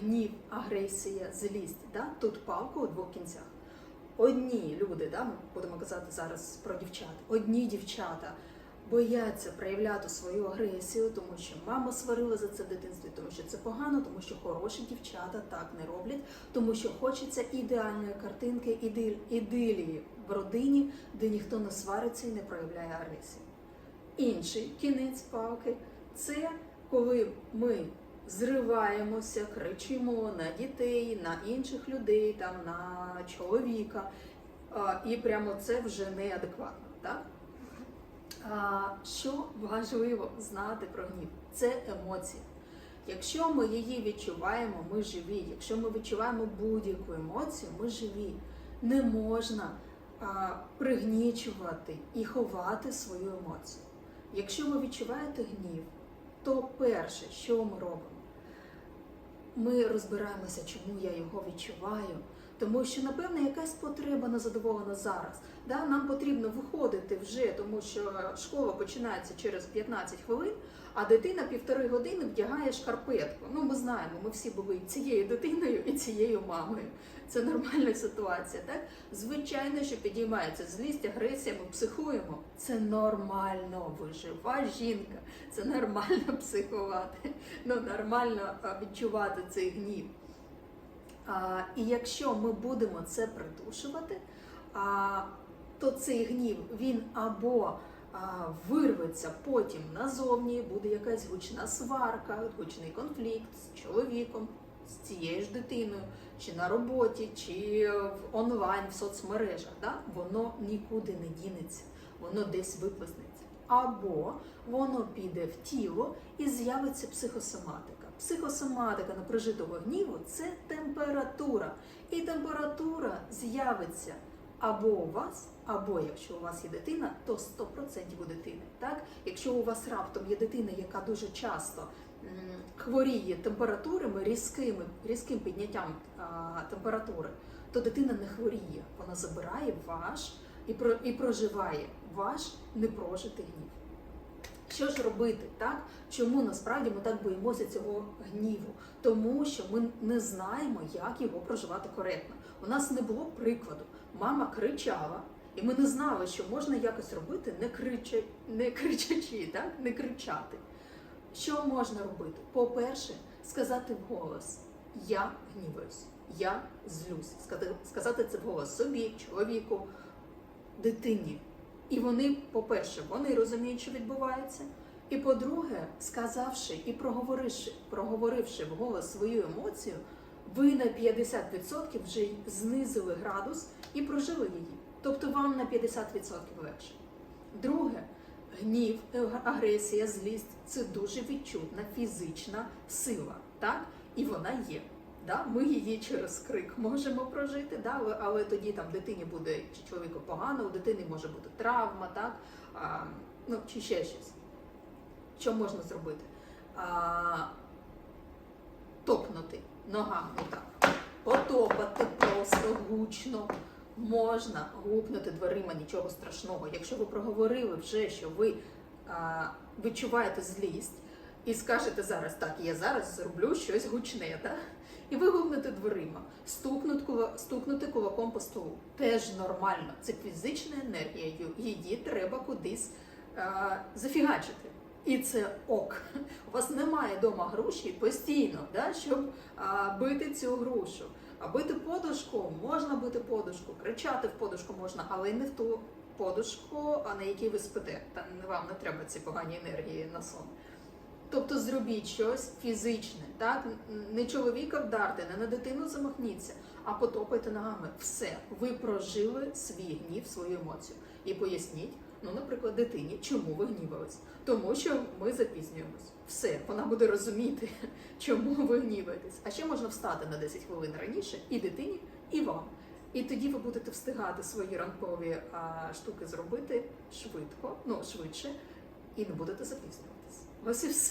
гнів, агресія, злість. Да? Тут палка у двох кінцях. Одні люди, да, ми будемо казати зараз про дівчат, одні дівчата бояться проявляти свою агресію, тому що мама сварила за це в дитинстві, тому що це погано, тому що хороші дівчата так не роблять, тому що хочеться ідеальної картинки, ідилії в родині, де ніхто не свариться і не проявляє агресію. Інший кінець палки це коли ми зриваємося, кричимо на дітей, на інших людей, там на чоловіка, і прямо це вже неадекватно. Так? Що важливо знати про гнів? Це емоція. Якщо ми її відчуваємо, ми живі. Якщо ми відчуваємо будь-яку емоцію, ми живі. Не можна а, пригнічувати і ховати свою емоцію. Якщо ви відчуваєте гнів, то перше, що ми робимо? Ми розбираємося, чому я його відчуваю. Тому що, напевно, якась потреба не задоволена зараз. Да? Нам потрібно виходити вже, тому що школа починається через 15 хвилин, а дитина півтори години вдягає шкарпетку. Ну, ми знаємо, ми всі були цією дитиною і цією мамою. Це нормальна ситуація. Так? Звичайно, що підіймається злість, агресія, ми психуємо. Це нормально, ви жива жінка. Це нормально психувати, ну нормально відчувати цей гнів. І якщо ми будемо це придушувати, то цей гнів він або вирветься потім назовні, буде якась гучна сварка, гучний конфлікт з чоловіком, з цією ж дитиною, чи на роботі, чи в онлайн, в соцмережах. Воно нікуди не дінеться, воно десь виплеснеться. Або воно піде в тіло і з'явиться психосоматика. Психосоматика непрожитого гніву це температура. І температура з'явиться або у вас, або якщо у вас є дитина, то 100% у дитини. Так? Якщо у вас раптом є дитина, яка дуже часто хворіє температурами, різкими, різким підняттям а, температури, то дитина не хворіє, вона забирає ваш і, про, і проживає ваш непрожитий гнів. Що ж робити, так? Чому насправді ми так боїмося цього гніву? Тому що ми не знаємо, як його проживати коректно. У нас не було прикладу. Мама кричала, і ми не знали, що можна якось робити, не, крича... не кричачи, так? не кричати. Що можна робити? По-перше, сказати вголос: Я гніваюсь, я злюсь. Сказати- це вголос собі, чоловіку, дитині. І вони, по-перше, вони розуміють, що відбувається. І по-друге, сказавши і проговоривши, проговоривши вголос свою емоцію, ви на 50% вже знизили градус і прожили її. Тобто вам на 50% легше. Друге, гнів, е, агресія, злість це дуже відчутна фізична сила, так? І вона є. Да? Ми її через крик можемо прожити, да? але, тоді там дитині буде чи чоловіку погано, у дитини може бути травма, так? А, ну, чи ще щось. Що можна зробити? А, топнути ногами так. Потопати просто гучно. Можна гупнути дверима, нічого страшного. Якщо ви проговорили вже, що ви а, відчуваєте злість і скажете зараз, так, я зараз зроблю щось гучне, так? і ви гупнете дверима, стукнути, кула- стукнути кулаком по столу. Теж нормально. Це фізична енергія, її треба кудись а, зафігачити. І це ок. У вас немає вдома груші постійно, да, щоб а, бити цю грушу. А бити подушку можна бити подушку, кричати в подушку можна, але не в ту подушку, а на якій ви спите. Та вам не треба ці погані енергії на сон. Тобто зробіть щось фізичне, так? Не чоловіка вдарте, не на дитину замахніться, а потопайте ногами. Все, ви прожили свій гнів, свою емоцію. І поясніть, ну, наприклад, дитині, чому ви гнівались. Тому що ми запізнюємось. Все, вона буде розуміти, чому ви гніваєтесь. А ще можна встати на 10 хвилин раніше і дитині, і вам. І тоді ви будете встигати свої ранкові а, штуки зробити швидко, ну швидше, і не будете запізнюватись. Ось і все.